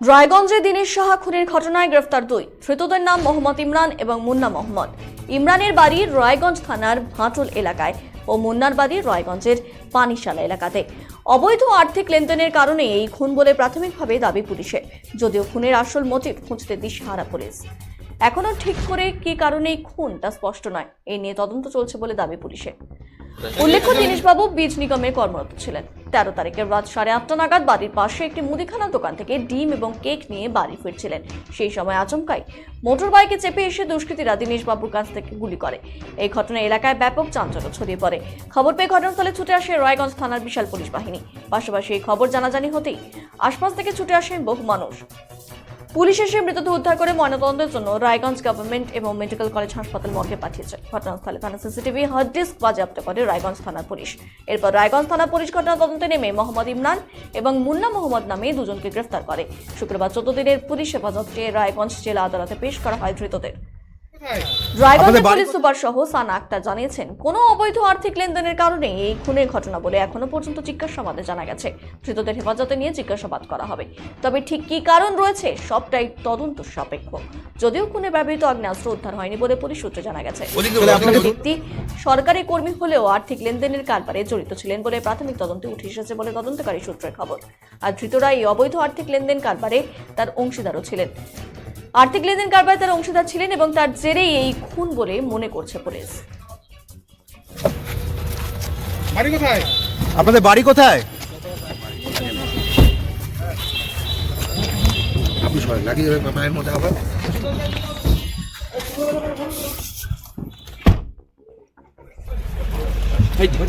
রায়গঞ্জে দিনেশ সাহা খুনের ঘটনায় গ্রেফতার দুই। ধৃতদের নাম মোহাম্মদ ইমরান এবং মুন্না মোহাম্মদ। ইমরানের বাড়ি রায়গঞ্জ থানার ভাটুল এলাকায় ও মুন্নার বাড়ি রায়গঞ্জের পানিশালা এলাকাতে। অবৈধ আর্থিক লেনদেনের কারণে এই খুন বলে প্রাথমিকভাবে দাবি পুলিশের। যদিও খুনের আসল মোটিভ খুঁজতে দিশহারা পুলিশ। এখনও ঠিক করে কি কারণে খুন তা স্পষ্ট নয়। এই নিয়ে তদন্ত চলছে বলে দাবি পুলিশের। উল্লেখ্য, দীনেশবাবু বীজ নিগমে কর্মরত ছিলেন। তেরো তারিখের রাত সাড়ে আটটা নাগাদ বাড়ির পাশে একটি মুদিখানা দোকান থেকে ডিম এবং কেক নিয়ে বাড়ি ফিরছিলেন। সেই সময় আচমকাই মোটর বাইকে চেপে এসে দুষ্কৃতীরা দীনেশবাবুর কাছ থেকে গুলি করে। এই ঘটনায় এলাকায় ব্যাপক চাঞ্চল্য ছড়িয়ে পড়ে। খবর পেয়ে ঘটনাস্থলে ছুটে আসে রায়গঞ্জ থানার বিশাল পুলিশ বাহিনী। পাশাপাশি এই খবর জানাজানি হতেই আশপাশ থেকে ছুটে আসেন বহু মানুষ। পুলিশ এসে মৃতদেহ উদ্ধার করে ময়নাতদন্তের জন্য রায়গঞ্জ গভর্নমেন্ট এবং মেডিকেল কলেজ হাসপাতাল মর্গে পাঠিয়েছে। ঘটনাস্থলে থানা সিসিটিভি হার্ড ডিস্ক বাজেয়াপ্ত করে রায়গঞ্জ থানার পুলিশ। এরপর রায়গঞ্জ থানা পুলিশ ঘটনা তদন্তে নেমে মোহাম্মদ ইমরান এবং মুন্না মোহাম্মদ নামে দুজনকে গ্রেফতার করে। শুক্রবার চোদ্দ দিনের পুলিশ হেফাজতে রায়গঞ্জ জেলা আদালতে পেশ করা হয় ধৃতদের। রায়গঞ্জের পুলিশ সুপার সহ সানা আক্তার জানিয়েছেন কোনো অবৈধ আর্থিক লেনদেনের কারণে এই খুনের ঘটনা বলে এখনও পর্যন্ত জিজ্ঞাসাবাদে জানা গেছে। ধৃতদের হেফাজতে নিয়ে জিজ্ঞাসাবাদ করা হবে। তবে ঠিক কী কারণ রয়েছে সবটাই তদন্ত সাপেক্ষ। যদিও খুনে ব্যবহৃত আগ্নেয়াস্ত্র উদ্ধার হয়নি বলে পুলিশ সূত্রে জানা গেছে। ব্যক্তি সরকারি কর্মী হলেও আর্থিক লেনদেনের কারবারে জড়িত ছিলেন বলে প্রাথমিক তদন্তে উঠে এসেছে বলে তদন্তকারী সূত্রের খবর। আর ধৃতরা এই অবৈধ আর্থিক লেনদেন কারবারে তার অংশীদারও ছিলেন। আর্থিক লেনদেন কারবারে তার অংশীদার ছিলেন এবং তার জেরেই এই খুন বলে মনে করছে পুলিশ। বাড়ি কোথায়? আপনাদের বাড়ি কোথায়? লাগিয়ে যাবে মায়ের মধ্যে আবার।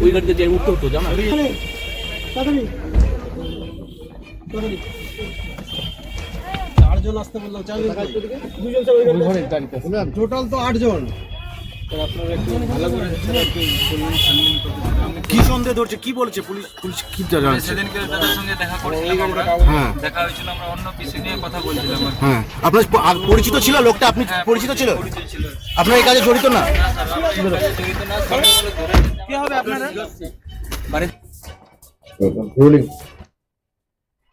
ওই গাড়িতে যে উঠতে হতো জানা? চারজন আসতে বললাম চারজন টোটাল তো আটজন কি সন্দেহ ধরছে? কি বলছে পুলিশ? পুলিশ কি সেদিনকে সঙ্গে দেখা করছিলাম আমরা। হ্যাঁ। দেখা হয়েছিল আমরা অন্য বিষয় নিয়ে কথা বলছিলাম হ্যাঁ। আপনার পরিচিত ছিল? লোকটা আপনি হ্যাঁ, পরিচিত ছিল? আপনার এই কাজে জড়িত না? কি হবে আপনারা? রুলিং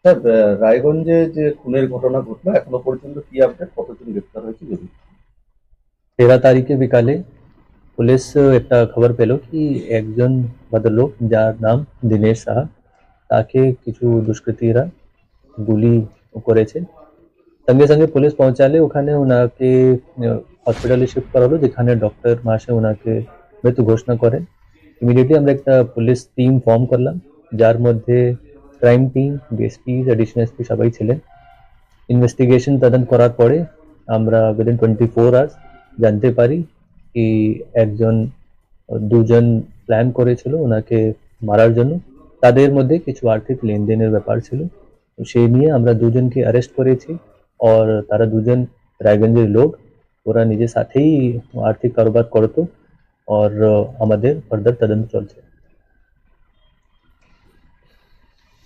স্যার রায়গঞ্জে যে খুনের ঘটনা ঘটলো, এখনও পর্যন্ত কি আপডেট কতজন গ্রেপ্তার হয়েছে যদি তেরো তারিখে বিকালে পুলিশ একটা খবর পেল কি একজন ভদ্রলোক, যার নাম দীনেশ সাহা, তাকে কিছু দুষ্কৃতীরা গুলি করেছে। সঙ্গে সঙ্গে পুলিশ পৌঁছালে ওখানে ওনাকে হসপিটালে শিফট করা হলো যেখানে ডক্টর মাসে ওনাকে মৃত্যু ঘোষণা করেন। ইমিডিয়েটলি আমরা একটা পুলিশ টিম ফর্ম করলাম, যার মধ্যে crime team, DSP additional SP সবাই ছিলেন। ইনভেস্টিগেশন তদন্ত করার পরে আমরা উইদিন টোয়েন্টি ফোর আওয়ার্স জানতে পারি কি একজন, দুজন প্ল্যান করেছিল ওনাকে মারার জন্য। তাদের মধ্যে কিছু আর্থিক লেনদেনের ব্যাপার ছিল। সেই নিয়ে আমরা দুজনকে অ্যারেস্ট করেছি আর তারা দুজন রায়গঞ্জের লোক। ওরা নিজের সাথেই আর্থিক কারোবার করতো আর আমাদের ফার্দার তদন্ত চলছে।